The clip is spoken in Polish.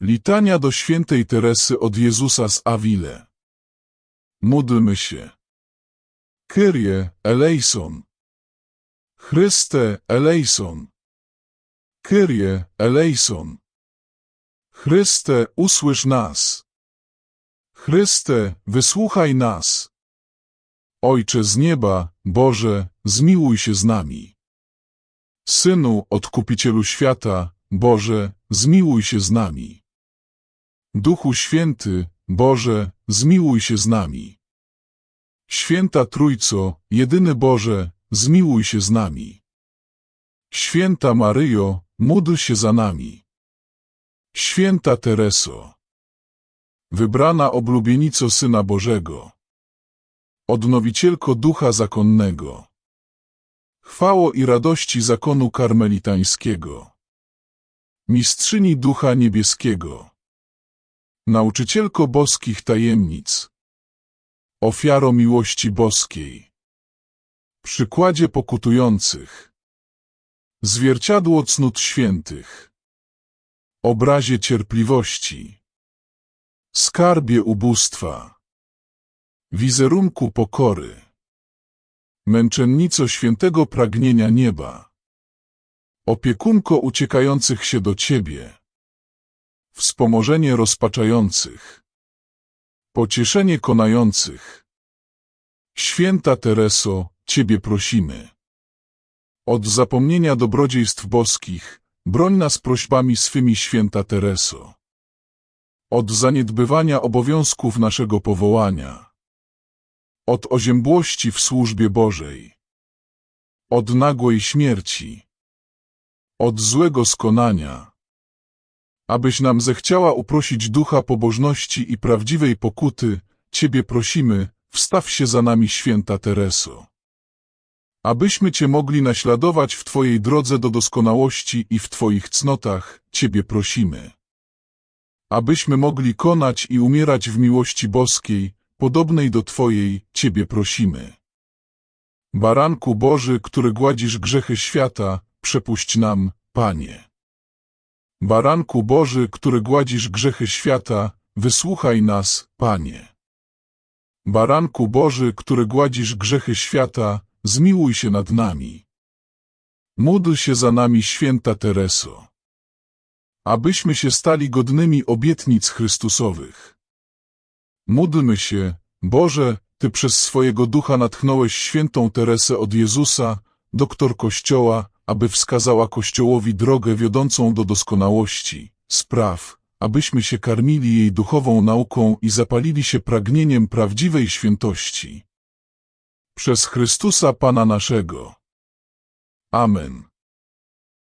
Litania do świętej Teresy od Jezusa z Awile. Módlmy się. Kyrie eleison. Chryste eleison. Kyrie eleison. Chryste, usłysz nas. Chryste, wysłuchaj nas. Ojcze z nieba, Boże, zmiłuj się z nami. Synu, Odkupicielu świata, Boże, zmiłuj się z nami. Duchu Święty, Boże, zmiłuj się z nami. Święta Trójco, jedyny Boże, zmiłuj się z nami. Święta Maryjo, módl się za nami. Święta Tereso, wybrana oblubienico Syna Bożego, odnowicielko Ducha Zakonnego, chwało i radości zakonu karmelitańskiego, mistrzyni Ducha Niebieskiego, nauczycielko boskich tajemnic, ofiaro miłości boskiej, przykładzie pokutujących, zwierciadło cnót świętych, obrazie cierpliwości, skarbie ubóstwa, wizerunku pokory, męczennico świętego pragnienia nieba, opiekunko uciekających się do Ciebie, wspomożenie rozpaczających, pocieszenie konających. Święta Tereso, Ciebie prosimy. Od zapomnienia dobrodziejstw boskich, broń nas prośbami swymi święta Tereso. Od zaniedbywania obowiązków naszego powołania. Od oziębłości w służbie Bożej. Od nagłej śmierci. Od złego skonania. Abyś nam zechciała uprosić ducha pobożności i prawdziwej pokuty, Ciebie prosimy, wstaw się za nami święta Tereso. Abyśmy Cię mogli naśladować w Twojej drodze do doskonałości i w Twoich cnotach, Ciebie prosimy. Abyśmy mogli konać i umierać w miłości boskiej, podobnej do Twojej, Ciebie prosimy. Baranku Boży, który gładzisz grzechy świata, przepuść nam, Panie. Baranku Boży, który gładzisz grzechy świata, wysłuchaj nas, Panie. Baranku Boży, który gładzisz grzechy świata, zmiłuj się nad nami. Módl się za nami, święta Tereso. Abyśmy się stali godnymi obietnic Chrystusowych. Módlmy się, Boże, Ty przez swojego ducha natchnąłeś świętą Teresę od Jezusa, doktor Kościoła, aby wskazała Kościołowi drogę wiodącą do doskonałości. Spraw, abyśmy się karmili jej duchową nauką i zapalili się pragnieniem prawdziwej świętości. Przez Chrystusa Pana naszego. Amen.